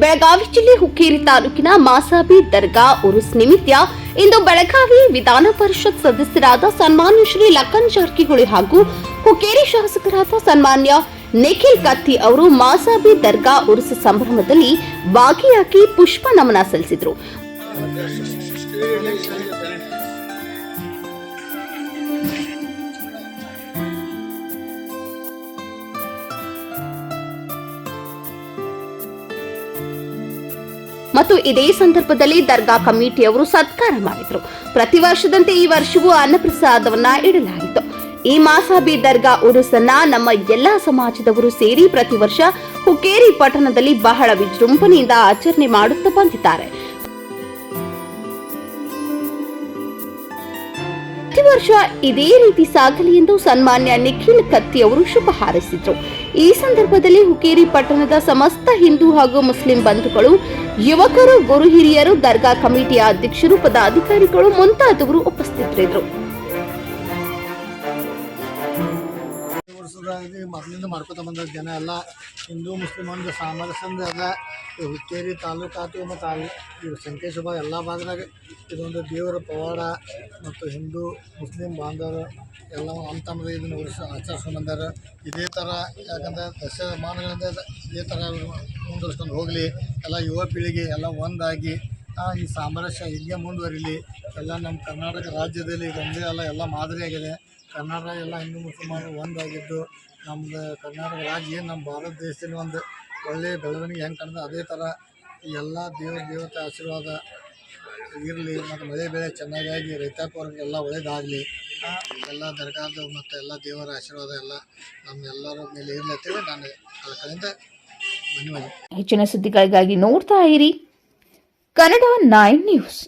ಬೆಳಗಾವಿ ಜಿಲ್ಲೆ ಹುಕ್ಕೇರಿ ತಾಲೂಕಿನ ಮಾಸಾಬಿ ದರ್ಗಾ ಉರುಸ್ ನಿಮಿತ್ತ ಇಂದು ಬೆಳಗಾವಿ ವಿಧಾನ ಪರಿಷತ್ ಸದಸ್ಯರಾದ ಸನ್ಮಾನ್ಯ ಶ್ರೀ ಲಖನ್ ಜಾರಕಿಹೊಳಿ ಹಾಗೂ ಹುಕ್ಕೇರಿ ಶಾಸಕರಾದ ಸನ್ಮಾನ್ಯ ನಿಖಿಲ್ ಕತ್ತಿ ಅವರು ಮಾಸಾಬಿ ದರ್ಗಾ ಉರುಸ್ ಸಂಭ್ರಮದಲ್ಲಿ ಭಾಗಿಯಾಗಿ ಪುಷ್ಪ ನಮನ ಸಲ್ಲಿಸಿದರು. ಮತ್ತು ಇದೇ ಸಂದರ್ಭದಲ್ಲಿ ದರ್ಗಾ ಕಮಿಟಿಯವರು ಸತ್ಕಾರ ಮಾಡಿದರು. ಪ್ರತಿ ವರ್ಷದಂತೆ ಈ ವರ್ಷವೂ ಅನ್ನಪ್ರಸಾದವನ್ನ ಇಡಲಾಯಿತು ಈ ಮಾಸಾಬಿ ದರ್ಗಾ ಉರುಸನ್ನ ನಮ್ಮ ಎಲ್ಲಾ ಸಮಾಜದವರು ಸೇರಿ ಪ್ರತಿ ವರ್ಷ ಹುಕ್ಕೇರಿ ಪಟ್ಟಣದಲ್ಲಿ ಬಹಳ ವಿಜೃಂಭಣೆಯಿಂದ ಆಚರಣೆ ಮಾಡುತ್ತಾ ಬಂದಿದ್ದಾರೆ. ಪ್ರತಿ ವರ್ಷ ಇದೇ ರೀತಿ ಸಾಗಲಿ ಎಂದು ಸನ್ಮಾನ್ಯ ನಿಖಿಲ್ ಕತ್ತಿ ಅವರು ಶುಭ ಹಾರೈಸಿದ್ರು. ಈ ಸಂದರ್ಭದಲ್ಲಿ ಹುಕೇರಿ ಪಟ್ಟಣದ ಸಮಸ್ತ ಹಿಂದೂ ಹಾಗೂ ಮುಸ್ಲಿಂ ಬಂಧುಗಳು, ಯುವಕರು, ಗುರು ಹಿರಿಯರು, ದರ್ಗಾ ಕಮಿಟಿಯ ಅಧ್ಯಕ್ಷರು, ಪದಾಧಿಕಾರಿಗಳು ಮುಂತಾದವರು ಉಪಸ್ಥಿತರಿದ್ದರು. ಇದು ಮೊದಲಿಂದ ಮಾಡ್ಕೊತ ಬಂದ ಜನ ಎಲ್ಲ ಹಿಂದೂ ಮುಸ್ಲಿಮ್ ಒಂದು ಸಾಮರಸ್ಯದ ಈ ಹುಕ್ಕೇರಿ ತಾಲೂಕಾತು ಮತ್ತು ಅಲ್ಲಿ ಇವು ಸಂಕೇಶ್ವರ ಎಲ್ಲ ಭಾಗದಾಗ ಇದೊಂದು ದೇವರ ಪವಾಡ ಮತ್ತು ಹಿಂದೂ, ಮುಸ್ಲಿಂ ಬಾಂಧವರು ಎಲ್ಲ ಅಂತಂದ್ರೆ ಇದನ್ನು ವರ್ಷ ಆಚರಿಸ್ಕೊಂಡು ಬಂದಾರ. ಇದೇ ಥರ ಯಾಕಂದ್ರೆ ದಶಮಾನಗಳಿಂದ ಇದೇ ಥರ ಮುಂದುವರ್ಸ್ಕೊಂಡು ಹೋಗಲಿ, ಎಲ್ಲ ಯುವ ಪೀಳಿಗೆ ಎಲ್ಲ ಒಂದಾಗಿ ಈ ಸಾಮರಸ್ಯ ಹೀಗೆ ಮುಂದುವರಿಲಿ. ಎಲ್ಲ ನಮ್ಮ ಕರ್ನಾಟಕ ರಾಜ್ಯದಲ್ಲಿ ಇದೊಂದೇ ಅಲ್ಲ, ಎಲ್ಲ ಮಾದರಿಯಾಗಿದೆ. ಕರ್ನಾಟಕ ಎಲ್ಲ ಹಿಂದೂ ಮುಸಲ್ಮಾನರು ಒಂದಾಗಿದ್ದು ನಮ್ಮದು ಕರ್ನಾಟಕ ರಾಜ್ಯ ನಮ್ಮ ಭಾರತ ದೇಶದಲ್ಲಿ ಒಂದು ಒಳ್ಳೆಯ ಬೆಳವಣಿಗೆ ಹೆಂಗೆ ಕಂಡದ ಅದೇ ಥರ ಎಲ್ಲ ದೇವ ದೇವತೆ ಆಶೀರ್ವಾದ ಇರಲಿ, ಮತ್ತು ಮಳೆ ಬೆಳೆ ಚೆನ್ನಾಗಾಗಿ ರೈತಾಪಿ ವರ್ಗಕ್ಕೆಲ್ಲ ಒಳ್ಳೇದಾಗಲಿ. ಎಲ್ಲ ದರ್ಗಾದ ಮತ್ತು ಎಲ್ಲ ದೇವರ ಆಶೀರ್ವಾದ ಎಲ್ಲ ನಮ್ಮೆಲ್ಲರ ಮೇಲೆ ಇರಲಿ ಅಂತೇಳಿ ನಾನು ಆ ಕಡೆಯಿಂದ ಧನ್ಯವಾದ. ಹೆಚ್ಚಿನ ಸುದ್ದಿಗಳಿಗಾಗಿ ನೋಡ್ತಾ ಇರಿ ಕನ್ನಡ ನೈನ್ ನ್ಯೂಸ್.